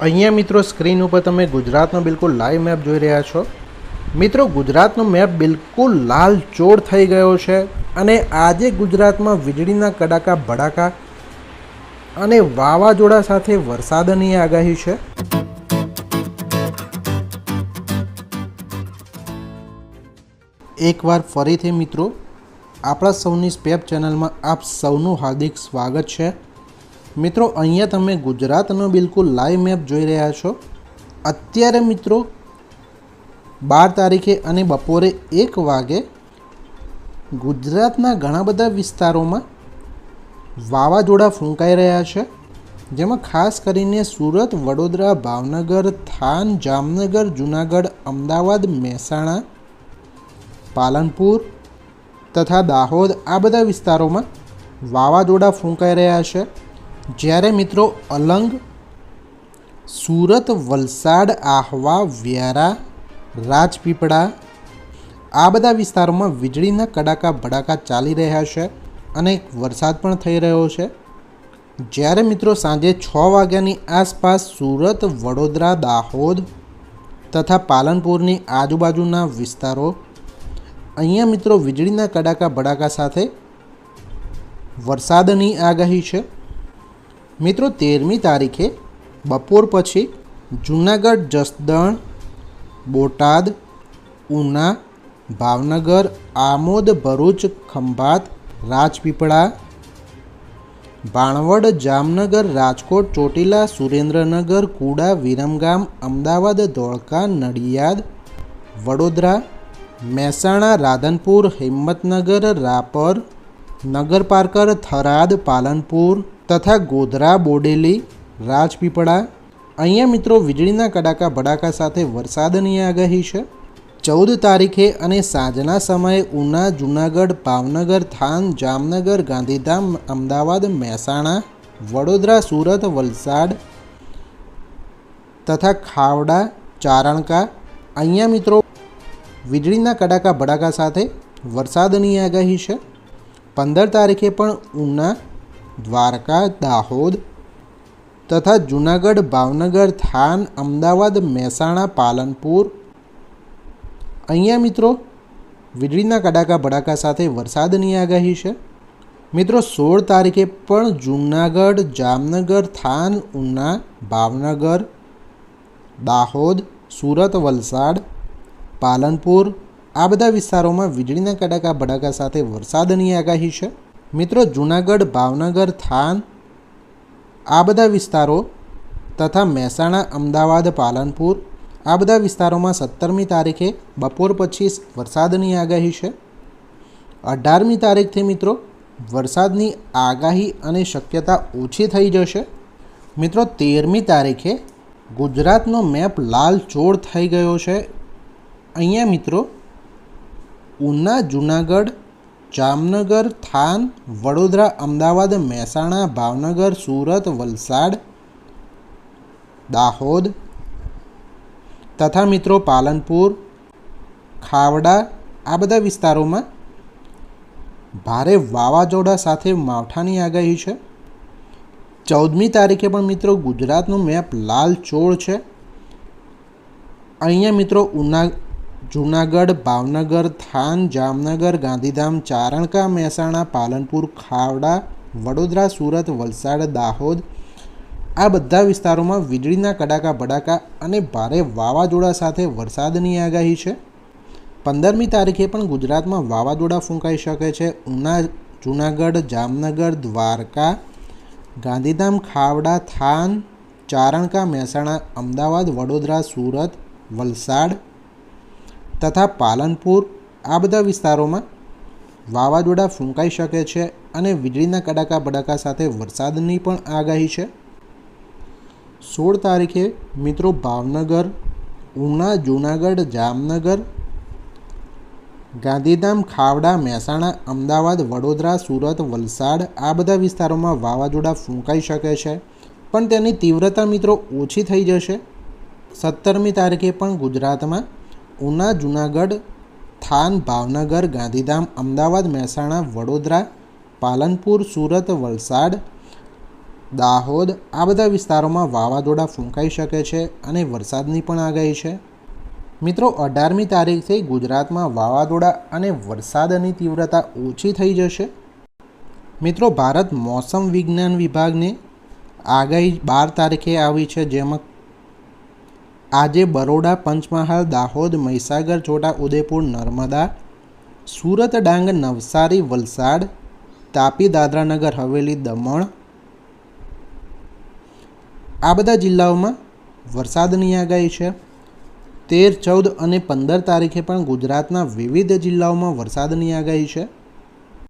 અહીંયા મિત્રો સ્ક્રીન ઉપર તમે ગુજરાતનો બિલકુલ લાઈવ મેપ જોઈ રહ્યા છો. મિત્રો, ગુજરાતનો મેપ બિલકુલ લાલ ચોળ થઈ ગયો છે અને આજે ગુજરાતમાં વીજળીના કડાકા, ભડાકા અને વાવાઝોડા સાથે વરસાદની આગાહી છે. એકવાર ફરીથી મિત્રો, આપણા સૌની સ્પેપ ચેનલમાં આપ સૌનું હાર્દિક સ્વાગત છે. મિત્રો, અહીંયા તમે ગુજરાતનો બિલકુલ લાઈવ મેપ જોઈ રહ્યા છો. અત્યારે મિત્રો, બાર તારીખે અને બપોરે એક વાગે ગુજરાતના ઘણા બધા વિસ્તારોમાં વાવાઝોડા ફૂંકાઈ રહ્યા છે, જેમાં ખાસ કરીને સુરત, વડોદરા, ભાવનગર, થાન, જામનગર, જુનાગઢ, અમદાવાદ, મહેસાણા, પાલનપુર તથા દાહોદ આ બધા વિસ્તારોમાં વાવાઝોડા ફૂંકાઈ રહ્યા છે. જ્યારે મિત્રો અલંગ, સુરત, વલસાડ, આહવા, વ્યારા, રાજપીપળા, આ બધા વિસ્તારોમાં વીજળીના કડાકા ભડાકા ચાલી રહ્યા છે અને વરસાદ પણ થઈ રહ્યો છે. જ્યારે મિત્રો સાંજે છ વાગ્યાની આસપાસ સુરત, વડોદરા, દાહોદ તથા પાલનપુરની આજુબાજુના વિસ્તારો, અહીંયા મિત્રો વીજળીના કડાકા ભડાકા સાથે વરસાદની આગાહી છે. મિત્રો, તેરમી તારીખે બપોર પછી જૂનાગઢ, જસદણ, બોટાદ, ઉના, ભાવનગર, આમોદ, ભરૂચ, ખંભાત, રાજપીપળા ભાણવડ જામનગર, રાજકોટ, ચોટીલા, સુરેન્દ્રનગર, કુડા, વિરમગામ, અમદાવાદ, ધોળકા, નડિયાદ, વડોદરા, મહેસાણા, રાધનપુર, હિંમતનગર, રાપર, નગરપાર્કર, થરાદ, પાલનપુર તથા ગોધરા, બોડેલી, રાજપીપળા. અહીંયા મિત્રો વીજળીના કડાકા ભડાકા સાથે વરસાદની આગાહી છે. ચૌદ તારીખે અને સાંજના સમયે ઉના, જૂનાગઢ, ભાવનગર, થાન, જામનગર, ગાંધીધામ, અમદાવાદ, મહેસાણા, વડોદરા, સુરત, વલસાડ તથા ખાવડા, ચારણકા. અહીંયા મિત્રો વીજળીના કડાકા ભડાકા સાથે વરસાદની આગાહી છે. પંદર તારીખે પણ ઉના દ્વારકા, દાહોદ તથા જૂનાગઢ, ભાવનગર, થાન, અમદાવાદ, મહેસાણા, પાલનપુર. અહીંયા મિત્રો, વીજળીના કડાકા ભડાકા સાથે વરસાદની આગાહી છે. મિત્રો, સોળ તારીખે પણ જૂનાગઢ, જામનગર, થાન, ઉના, ભાવનગર, દાહોદ, સુરત, વલસાડ, પાલનપુર આ બધા વિસ્તારોમાં વીજળીના કડાકા ભડાકા સાથે વરસાદની આગાહી છે. મિત્રો, જૂનાગઢ, ભાવનગર, થાન, આ બધા વિસ્તારો તથા મહેસાણા, અમદાવાદ, પાલનપુર, આ બધા વિસ્તારોમાં સત્તરમી તારીખે બપોર પછી વરસાદની આગાહી છે. અઢારમી તારીખથી મિત્રો, વરસાદની આગાહી અને શક્યતા ઓછી થઈ જશે. મિત્રો, તેરમી તારીખે ગુજરાતનો મેપ લાલ ચોળ થઈ ગયો છે. અહીંયા મિત્રો, ઉના, જૂનાગઢ જામનગર, થાન, વડોદરા, અમદાવાદ, મહેસાણા, ભાવનગર, સુરત, વલસાડ, દાહોદ તથા મિત્રો પાલનપુર, ખાવડા આ બધા વિસ્તારોમાં ભારે વાવાઝોડા સાથે માવઠાની આગાહી છે. ચૌદમી તારીખે પણ મિત્રો ગુજરાતનું મેપ લાલ ચોળ છે. અહીંયા મિત્રો ઉના જૂનાગઢ, ભાવનગર, થાન, જામનગર, ગાંધીધામ, ચારણકા, મહેસાણા, પાલનપુર, ખાવડા, વડોદરા, સુરત, વલસાડ, દાહોદ આ બધા વિસ્તારોમાં વીજળીના કડાકા ભડાકા અને ભારે વાવાઝોડા સાથે વરસાદની આગાહી છે. પંદરમી તારીખે પણ ગુજરાતમાં વાવાઝોડા ફૂંકાઈ શકે છે. ઉના, જૂનાગઢ, જામનગર, દ્વારકા, ગાંધીધામ, ખાવડા, થાન, ચારણકા, મહેસાણા, અમદાવાદ, વડોદરા, સુરત, વલસાડ તથા પાલનપુર, આ બધા વિસ્તારોમાં વાવાઝોડા ફૂંકાઈ શકે છે અને વીજળીના કડાકા ભડાકા સાથે વરસાદની પણ આગાહી છે. સોળ તારીખે મિત્રો ભાવનગર, ઉના, જૂનાગઢ, જામનગર, ગાંધીધામ, ખાવડા, મહેસાણા, અમદાવાદ, વડોદરા, સુરત, વલસાડ આ બધા વિસ્તારોમાં વાવાઝોડા ફૂંકાઈ શકે છે. પણ તેની તીવ્રતા મિત્રો ઓછી થઈ જશે. સત્તરમી તારીખે પણ ગુજરાતમાં ઉના, જુનાગઢ, થાન, ભાવનગર, ગાંધીધામ, અમદાવાદ, મહેસાણા, વડોદરા, પાલનપુર, સુરત, વલસાડ, દાહોદ આ બધા વિસ્તારોમાં વાવાઝોડા ફૂંકાઈ શકે છે અને વરસાદની પણ આગાહી છે. મિત્રો, અઢારમી તારીખથી ગુજરાતમાં વાવાઝોડા અને વરસાદની તીવ્રતા ઓછી થઈ જશે. મિત્રો, ભારત મોસમ વિજ્ઞાન વિભાગને આગાહી બાર તારીખે આવી છે, જેમાં આજે બરોડા પંચમહાલ, દાહોદ, મહીસાગર, છોટા ઉદેપુર, નર્મદા, સુરત, ડાંગ, નવસારી, વલસાડ, તાપી, દાદરાનગર, હવેલી, દમણ. આ બધા જિલ્લાઓમાં વરસાદની આગાહી છે. તેર, ચૌદ અને પંદર તારીખે પણ ગુજરાતના વિવિધ જિલ્લાઓમાં વરસાદની આગાહી છે.